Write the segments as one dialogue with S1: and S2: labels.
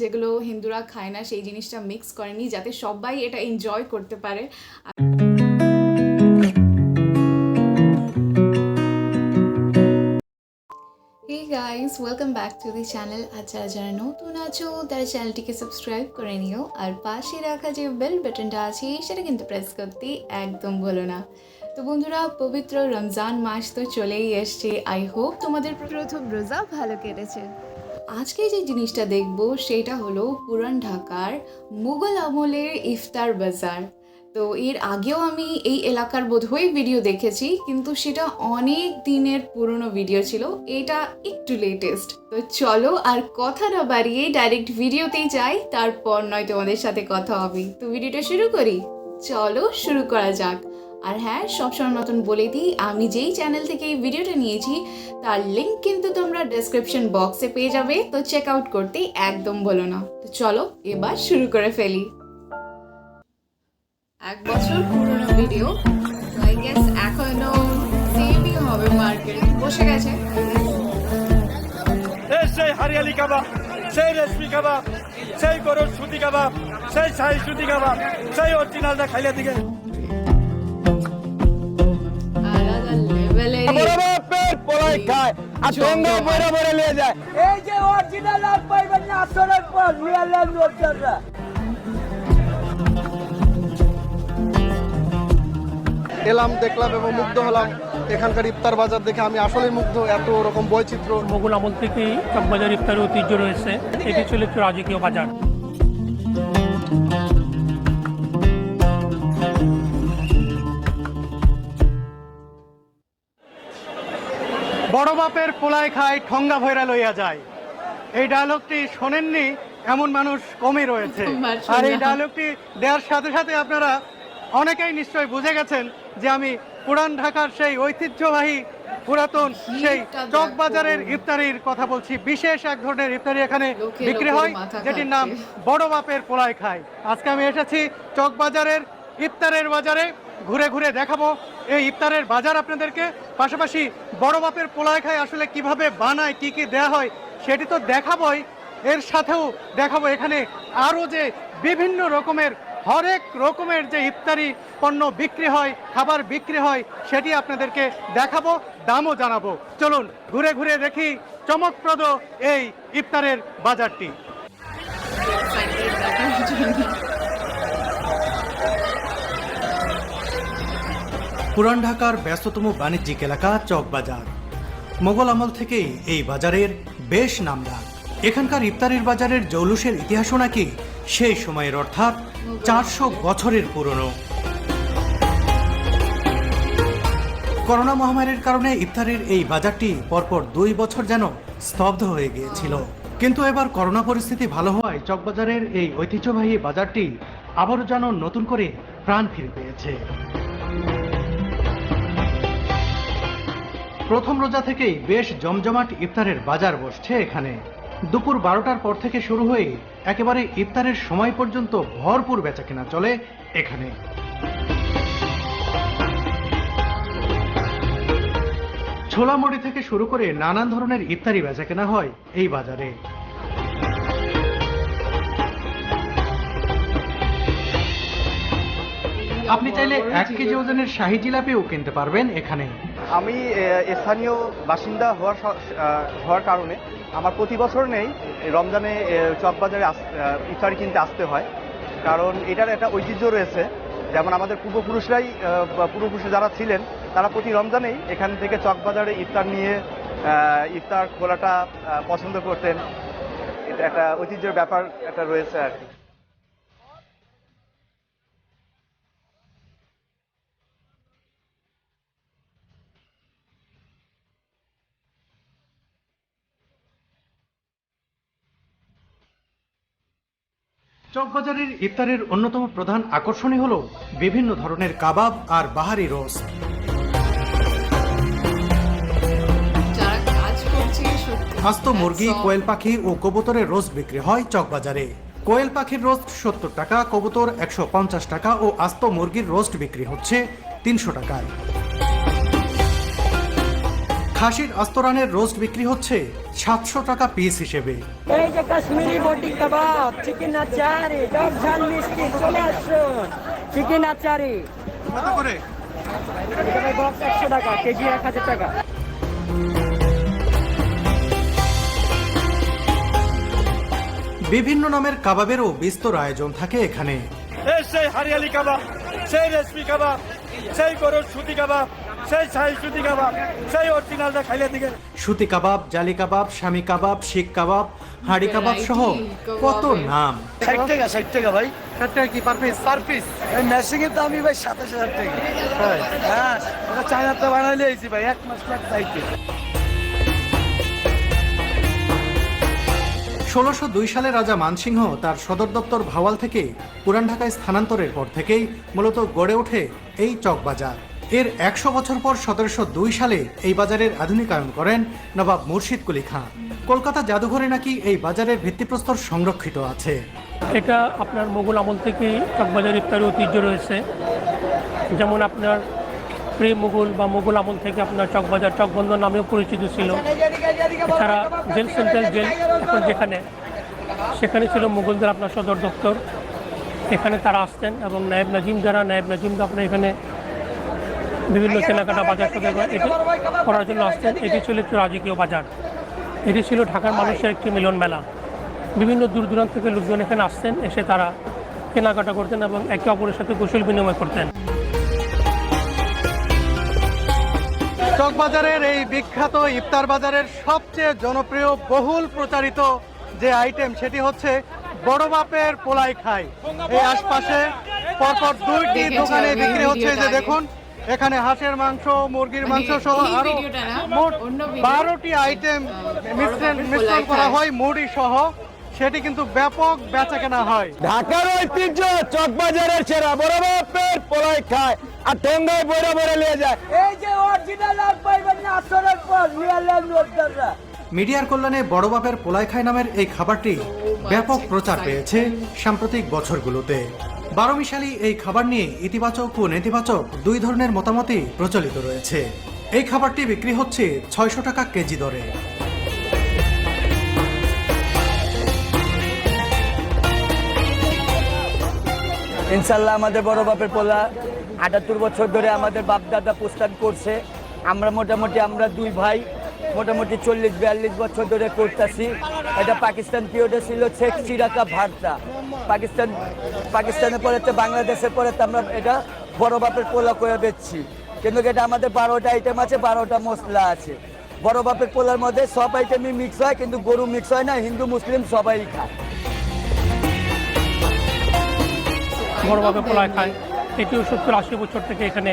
S1: যেগুলো হিন্দুরা খায় না, সেই জিনিসটা মিক্স করেনি যাতে সবাই এটা এনজয় করতে পারে। Guys welcome back to the channel যারা যারা নতুন আছো, তারা চ্যানেলটিকে সাবস্ক্রাইব করে নিও, আর পাশে রাখা যে বেল বাটনটা আছে, সেটা কিন্তু প্রেস করতে একদম ভুলো না। তো বন্ধুরা, পবিত্র রমজান মাস তো চলেই এসছে। আই হোপ তোমাদের প্রথম রোজা ভালো কেটেছে। আজকে যে জিনিসটা দেখব সেটা হলো পুরান ঢাকার মুঘল আমলের ইফতার বাজার। তো এর আগেও আমি এই এলাকার বোধহয় ভিডিও দেখেছি, কিন্তু সেটা অনেক দিনের পুরনো ভিডিও ছিল, এটা একটু লেটেস্ট তো চলো আর কথা না বাড়িয়ে ডাইরেক্ট ভিডিওতেই যাই, তারপর নয় তোমাদের সাথে কথা হবে। তো ভিডিওটা শুরু করি? চলো শুরু করা যাক। আর হ্যাঁ সবসময় মতন বলে দিই, আমি যেই চ্যানেল থেকে এই ভিডিওটা নিয়েছি, তার লিঙ্ক কিন্তু তোমরা ডেসক্রিপশন বক্সে পেয়ে যাবে। তো চেক আউট করতে একদম বলো না। তো চলো, এবার শুরু করে ফেলি। এক বছর পুরনো ভিডিও আই গেস এখনও সেমই হবে মার্কেট বসে গেছে।
S2: সেই হারিয়ালি কাবাব, সেই রেশমি কাবাব, সেই গরুর সুতি কাবাব, সেই শাহি সুতি কাবাব, সেই অরিজিনালটা খাইলে দিকে।
S3: খায় আর ঠোঙ্গা বড় বড় নিয়ে যায়। এই যে অরিজিনাল আর পাইবেন না আসলের পর নিয়ে নেন লোকজনরা।
S4: এলাম দেখলাম এবং মুগ্ধ হলাম। এখানকার ইফতার বাজার দেখে আমি আসলে মুগ্ধ এত রকম বৈচিত্র্য।
S5: মোগল আমল থেকেই চকবাজার ইফতারের ঐতিহ্য রয়েছে। এটি ছিল একটি রাজকীয় বাজার।
S4: পোলায় খায় ঠঙ্গা ভৈরা লইয়া যায়। এই ডায়লগটি শোনেননি এমন মানুষ কমই রয়েছে। আর এই ডায়লগটি দেওয়ার সাথে সাথে আপনারা অনেকেই নিশ্চয়ই বুঝে গেছেন যে আমি পুরান ঢাকার সেই ঐতিহ্যবাহী পুরাতন সেই চক বাজারের ইফতারির কথা বলছি। বিশেষ এক ধরনের ইফতারি এখানে বিক্রি হয় যেটির নাম বড় বাপের পোলায় খায়। আজকে আমি এসেছি চক বাজারের ইফতারের বাজারে। ঘুরে ঘুরে দেখাবো। এই ইফতারের বাজার আপনাদেরকে। পাশাপাশি বড় বাপের পোলায় খায় আসলে কীভাবে বানায়, কি কি দেয়া হয়, সেটি তো দেখাবই। এর সাথেও দেখাবো এখানে আরও যে বিভিন্ন রকমের, হরেক রকমের যে ইফতারি পণ্য বিক্রি হয়, খাবার বিক্রি হয়, সেটি আপনাদেরকে দেখাবো, দামও জানাব। চলুন, ঘুরে ঘুরে দেখি চমকপ্রদ এই ইফতারের বাজারটি। পুরান ঢাকার ব্যস্ততম বাণিজ্যিক এলাকা চকবাজার মোগল আমল থেকেই এই বাজারের বেশ নামডাক এখানকার ইফতারির বাজারের জৌলুসের ইতিহাসও নাকি সেই সময়ের, অর্থাৎ চারশো বছরের পুরনো। করোনা মহামারীর কারণে ইফতারের এই বাজারটি পরপর দুই বছর যেন স্তব্ধ হয়ে গিয়েছিল। কিন্তু এবার করোনা পরিস্থিতি ভালো হওয়ায় চকবাজারের এই ঐতিহ্যবাহী বাজারটি আবারও যেন নতুন করে প্রাণ ফিরে পেয়েছে। প্রথম রোজা থেকেই বেশ জমজমাট ইফতারের বাজার বসছে এখানে। দুপুর বারোটার পর থেকে শুরু হয়ে একেবারে ইফতারের সময় পর্যন্ত ভরপুর বেচাকেনা চলে এখানে। ছোলা মুড়ি থেকে শুরু করে নানান ধরনের ইফতারি বেচাকেনা হয় এই বাজারে। আপনি চাইলে এক কেজি ওজনের শাহি জিলাপিও কিনতে পারবেন এখানে।
S6: আমি স্থানীয় বাসিন্দা হওয়ার হওয়ার কারণে আমার প্রতি বছর নেই, রমজানে চকবাজারে ইফতারি কিনতে আসতে হয়। কারণ এটার একটা ঐতিহ্য রয়েছে, যেমন আমাদের পূর্বপুরুষরাই পূর্বপুরুষ যারা ছিলেন, তারা প্রতি রমজানেই এখান থেকে চকবাজারে ইফতার নিয়ে ইফতার খোলাটা পছন্দ করতেন। এটা একটা ঐতিহ্যের ব্যাপার একটা রয়েছে আর কি।
S4: চকবাজারের ইফতারের অন্যতম প্রধান আকর্ষণই হল বিভিন্ন ধরনের কাবাব আর বাহারি রোস্ট। আস্ত মুরগি কোয়েল পাখি ও কবুতরের রোস্ট বিক্রি হয় চকবাজারে। কোয়েল পাখির রোস্ট সত্তর টাকা কবুতর একশো পঞ্চাশ টাকা ও আস্ত মুরগির রোস্ট বিক্রি হচ্ছে তিনশো টাকায়। খাসির আস্তরানের রোস্ট বিক্রি হচ্ছে সাতশো টাকা পিস হিসেবে।
S3: এই যে কাশ্মীরি বটি কাবাব চিকেন আচারি টক ঝাল মিষ্টি চলে আসুন। চিকেন আচারি।
S4: কত করে?
S3: বক্স একশো টাকা কেজি এক হাজার টাকা।
S4: বিভিন্ন নামের কাবাবেরও বিস্তর আয়োজন থাকে এখানে।
S2: এই সেই হারিয়ালি কাবাব সেই রেশমি কাবাব সেই গরুর সুতি কাবাব সেই শাহি সুতি কাবাব সেই অরিজিনালটা খাইলে দিকে।
S4: সুতি কাবাব জালি কাবাব স্বামী কাবাব শিখ কাবাব হাঁড়ি কাবাব সহ কত নাম।
S3: ষাট টাকা ষাট টাকা ভাই।
S4: সেটা কি পার পিস পার পিস
S3: এই ম্যাশিং এর দামই ভাই সাতাশ হাজার টাকা। হ্যাঁ। ওটা চায়নাতে বানাইলে এসি ভাই এক মাস লাগ চাইতে
S4: ষোলোশো দুই সালে রাজা মানসিংহ তার সদর দপ্তর ভাওয়াল থেকে পুরান ঢাকায় স্থানান্তরের পর থেকেই মূলত গড়ে ওঠে এই চকবাজার। এর একশো বছর পর সতেরোশো দুই সালে এই বাজারের আধুনিকায়ন করেন নবাব মুর্শিদ কুলি খান। কলকাতা জাদুঘরে নাকি এই বাজারের ভিত্তিপ্রস্তর সংরক্ষিত আছে?
S5: এটা আপনার মোগল আমল থেকে চকবাজার ইফতারি ঐতিহ্য রয়েছে। যেমন আপনার প্রে মুঘল বা মোগল আমল থেকে আপনার চকবাজার, চকবন্দর নামেও পরিচিত ছিল। এছাড়া জেল সেন্ট্রাল জেল এখন যেখানে, সেখানে ছিল মুঘলদের আপনার সদর দপ্তর। এখানে তারা আসতেন এবং নায়েব নাজিম যারা, নায়েব নাজিম আপনার এখানে বিভিন্ন কেনাকাটা বাজার এটি করার জন্য আসতেন এটি ছিল একটি রাজকীয় বাজার। এটি ছিল ঢাকার মানুষের একটি মিলন মেলা। বিভিন্ন দূর দূরান্ত থেকে লোকজন এখানে আসতেন এসে তারা কেনাকাটা করতেন এবং একে অপরের সাথে কুশল বিনিময় করতেন।
S4: চকবাজারের এই বিখ্যাত ইফতার বাজারের সবচেয়ে জনপ্রিয় বহুল প্রচারিত যে আইটেম সেটি হচ্ছে বড় বাপের পোলাই খাই। এই আশপাশে পরপর দুইটি দোকানে বিক্রি হচ্ছে। যে দেখুন এখানে হাঁসের মাংস মুরগির
S1: মানে
S4: মাংস সহ
S1: এই আরও
S4: মোট বারোটি আইটেম মিশ্রণ মিশ্রণ করা হয় মুড়ি সহ। সেটি কিন্তু ব্যাপক বেচা কেনা হয়।
S3: ঢাকার ঐতিহ্য চকবাজারের সেরা। বড় বাপের পোলাই খায় আর ঠেঙ্গায় বইরা বইরা নিয়ে যায়। এই যে অরিজিনাল আর পাইবেন না আসরের পর আনলেন লোকদাররা
S4: মিডিয়ার কল্যাণে বড় বাপের পোলাই খাই নামের এই খাবারটি ব্যাপক প্রচার পেয়েছে সাম্প্রতিক বছরগুলোতে। বারোমিশালি এই খাবার নিয়ে ইতিবাচক ও নেতিবাচক দুই ধরনের মতামতই প্রচলিত রয়েছে। এই খাবারটি বিক্রি হচ্ছে ছয়শো টাকা কেজি দরে।
S3: ইনশাল্লাহ আমাদের বড় বাপের পোলা আটাত্তর বছর ধরে আমাদের বাপ দাদা প্রস্থান করছে। আমরা মোটামুটি আমরা দুই ভাই মোটামুটি চল্লিশ, বিয়াল্লিশ বছর ধরে করতেছি এটা পাকিস্তান পিরিয়ডে ছিল শেখ চিরাকা ভারতা পাকিস্তান, পাকিস্তানের পরে তো বাংলাদেশের পরে তো আমরা এটা বড় বাপের পোলা করে বেচছি। কিন্তু এটা আমাদের বারোটা আইটেম আছে, বারোটা মশলা আছে। বড় বাপের পোলার মধ্যে সব আইটেমই মিক্স হয়, কিন্তু গরু মিক্স হয় না, হিন্দু, মুসলিম সবাই খায়।
S5: বড় বাপের পোলায় খায়। এটিও সত্তর আশি বছর থেকে এখানে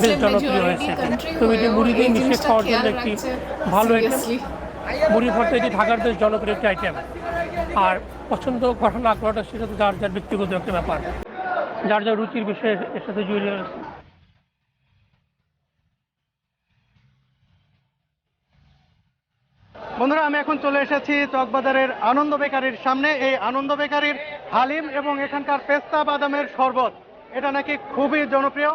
S5: বেশ জনপ্রিয় হয়েছে তো এটি মুড়ি দিয়ে মিশিয়ে খাওয়ার জন্য একটি ভালো আইটেম মুড়ি ভর্তা। এটি ঢাকার বেশ জনপ্রিয় একটি আইটেম আর পছন্দ করা না করাটা সেটা তো যার যার ব্যক্তিগত একটা ব্যাপার। যার যার রুচির বিষয়ে এর সাথে জড়িয়ে রয়েছে।
S4: বন্ধুরা আমি এখন চলে এসেছি চকবাজারের আনন্দ বেকারির সামনে। এই আনন্দ বেকারির হালিম এবং এখানকার পেস্তা বাদামের শরবত। এটা নাকি খুবই জনপ্রিয়।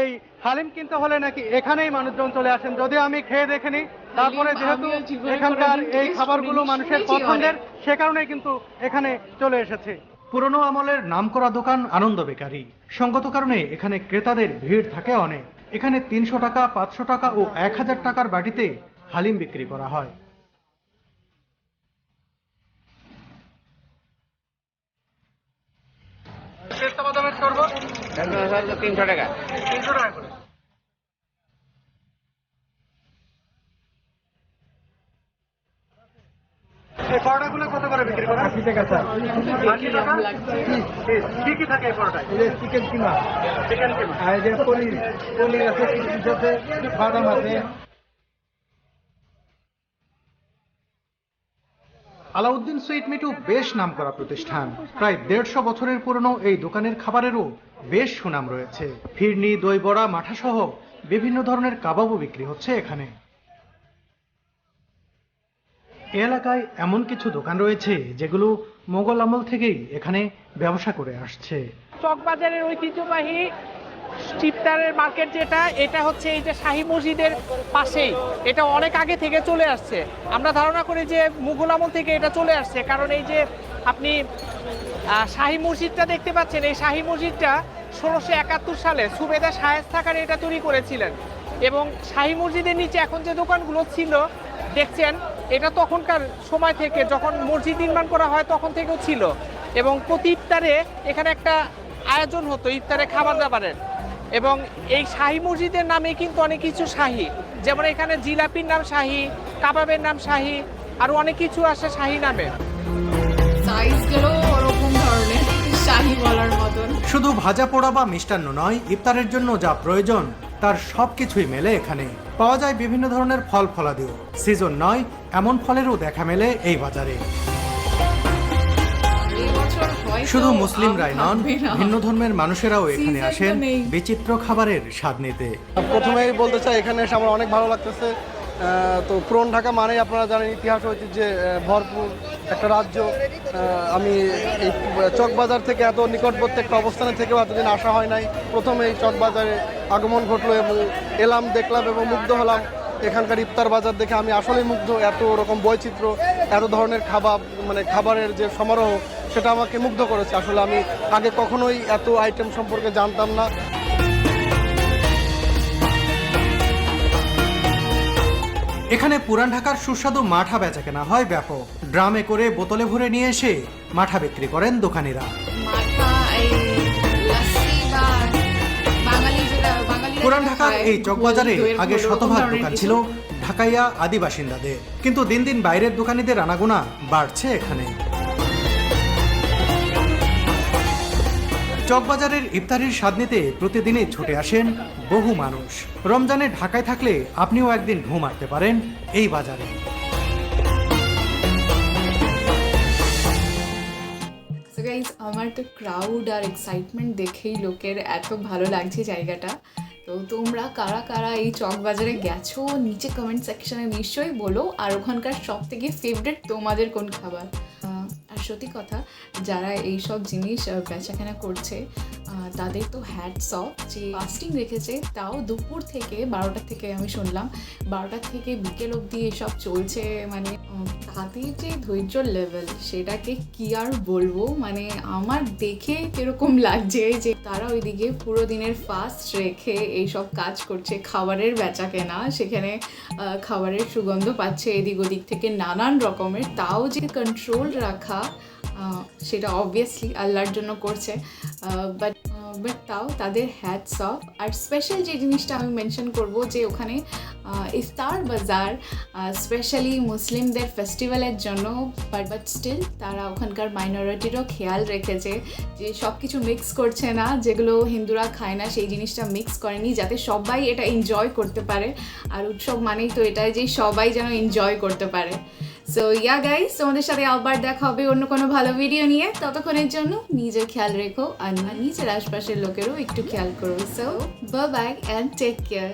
S4: এই হালিম কিনতে হলে নাকি এখানেই মানুষজন চলে আসেন। যদি আমি খেয়ে দেখে নিই তারপরে যেহেতু এখানকার এই খাবারগুলো মানুষের পছন্দের
S1: অনেক।
S4: সে কারণেই কিন্তু এখানে চলে এসেছে। পুরনো আমলের নামকরা দোকান আনন্দ বেকারি। সঙ্গত কারণে এখানে ক্রেতাদের ভিড় থাকে অনেক। এখানে তিনশো টাকা পাঁচশো টাকা ও এক হাজার টাকার বাটিতে হালিম বিক্রি করা হয়। পেস্তা বাদামের শরবত।
S3: তিনশো টাকা।
S4: তিনশো টাকা করে। পরোটাগুলো কত করে বিক্রি করেন? আশি টাকা স্যার। আশি টাকা? কি কি থাকে এই পরোটায়?
S3: চিকেন কিমা।
S4: চিকেন কিমা।
S3: আর যে পনির পনির আছে কিশমিশ আছে বাদাম আছে।
S4: আলাউদ্দিন সুইট মিটু বেশ নামকরা প্রতিষ্ঠান। প্রায় দেড়শো বছরের পুরনো এই দোকানের খাবারেরও বেশ সুনাম রয়েছে। ফিরনি দই বড়া মাঠা সহ বিভিন্ন ধরনের কাবাবও বিক্রি হচ্ছে এখানে। এলাকায় এমন কিছু দোকান রয়েছে যেগুলো মোগল আমল থেকেই এখানে ব্যবসা করে আসছে।
S7: চকবাজারের ঐতিহ্যবাহী ইফতারের মার্কেট যেটা, এটা হচ্ছে এই যে শাহী মসজিদের পাশেই। এটা অনেক আগে থেকে চলে আসছে। আমরা ধারণা করি যে মুঘল আমল থেকে এটা চলে আসছে। কারণ এই যে আপনি শাহী মসজিদটা দেখতে পাচ্ছেন, এই শাহী মসজিদটা ষোলোশো একাত্তর সালে সুবেদা শায়েস্তা খান এটা তৈরি করেছিলেন। এবং শাহী মসজিদের নিচে এখন যে দোকানগুলো ছিল, দেখছেন, এটা তখনকার সময় থেকে যখন মসজিদ নির্মাণ করা হয় তখন থেকেও ছিল। এবং প্রতি ইফতারে এখানে একটা আয়োজন হতো ইফতারে খাবার দাবারের। এবং এই শাহী মসজিদের নামে কিন্তু অনেক কিছু শাহী। যেমন এখানে জিলাপির নাম শাহী কাবাবের নাম শাহী আরও অনেক কিছু আসে শাহী নামে।
S4: শুধু ভাজা পোড়া বা মিষ্টান্ন নয় ইফতারের জন্য যা প্রয়োজন তার সব কিছুই মেলে এখানে। পাওয়া যায় বিভিন্ন ধরনের ফল ফলাদিও। সিজন নয় এমন ফলেরও দেখা মেলে এই বাজারে। শুধু মুসলিমরাই
S1: আম
S4: নন ভিন্ন ধর্মের মানুষেরাও এখানে আসেন বিচিত্র খাবারের স্বাদ নিতে।
S8: প্রথমেই বলতে চাই এখানে এসে আমার অনেক ভালো লাগতেছে। তো পুরন ঢাকা মানেই আপনারা জানেন ইতিহাস ঐতিহ্যে ভরপুর একটা রাজ্য। আমি এই চকবাজার থেকে এত নিকটবর্তী একটা অবস্থানে থেকেও এতদিন আসা হয় নাই। প্রথম এই চকবাজারে আগমন ঘটলো এবং এলাম দেখলাম এবং মুগ্ধ হলাম। এখানকার ইফতার বাজার দেখে আমি আসলেই মুগ্ধ। এত রকম বৈচিত্র্য এত ধরনের খাবার মানে খাবারের যে সমারোহ সেটা আমাকে মুগ্ধ করেছে। আসলে আমি আগে কখনোই এত আইটেম সম্পর্কে জানতাম না।
S4: এখানে পুরান ঢাকার সুস্বাদু মাঠা বেচা কেনা হয় ব্যাপক। ড্রামে করে বোতলে ভরে নিয়ে এসে মাঠা বিক্রি করেন দোকানিরা। পুরান ঢাকার এই চকবাজারে আগে শতভাগ দোকান ছিল ঢাকাইয়া আদিবাসিন্দাদের। কিন্তু দিন দিন বাইরের দোকানিদের আনাগোনা বাড়ছে এখানে। চকবাজারের ইফতারির স্বাদ নিতে প্রতিদিনই ছুটে আসেন বহু মানুষ। রমজানে ঢাকায় থাকলে আপনিও একদিন ঘুম মারতে পারেন এই বাজারে।
S1: আমার তো ক্রাউড আর এক্সাইটমেন্ট দেখেই লোকের এত ভালো লাগছে জায়গাটা। তো তোমরা কারা কারা এই চক বাজারে গেছো, নিচে কমেন্ট সেকশনে নিশ্চয়ই বলো। আর ওখানকার সব থেকে ফেভারিট তোমাদের কোন খাবার? সত্যি কথা, যারা এই সব জিনিস বেচাকেনা করছে তাদের তো হ্যাটস অফ যে ফাস্টিং রেখেছে, তাও দুপুর থেকে বারোটা থেকে আমি শুনলাম, বারোটা থেকে বিকেল অবধি এসব চলছে মানে তাদের যে ধৈর্য লেভেল সেটাকে কি আর বলব? মানে আমার দেখে কীরকম লাগছে যে তারা ওইদিকে পুরো দিনের ফাস্ট রেখে এইসব কাজ করছে, খাবারের বেচা কেনা, সেখানে খাবারের সুগন্ধ পাচ্ছে এদিক ওদিক থেকে নানান রকমের, তাও যে কন্ট্রোল রাখা সেটা অবভিয়াসলি আল্লাহর জন্য করছে বাট বাট তাও তাদের হ্যাটস অফ আর স্পেশাল যে জিনিসটা আমি মেনশন করব, যে ওখানে ইফতার বাজার স্পেশালি মুসলিমদের ফেস্টিভ্যালের জন্য বাট বাট স্টিল তারা ওখানকার মাইনরিটিরও খেয়াল রেখেছে যে সব কিছু মিক্স করছে না, যেগুলো হিন্দুরা খায় না, সেই জিনিসটা মিক্স করেনি, যাতে সবাই এটা এনজয় করতে পারে। আর উৎসব মানেই তো এটাই যে সবাই যেন এনজয় করতে পারে। সো ইয়া গাইস তোমাদের সাথে আবার দেখা হবে অন্য কোনো ভালো ভিডিও নিয়ে। ততক্ষণের জন্য নিজের খেয়াল রেখো আর নিজের আশপাশের লোকেরও একটু খেয়াল করো। So bye and take care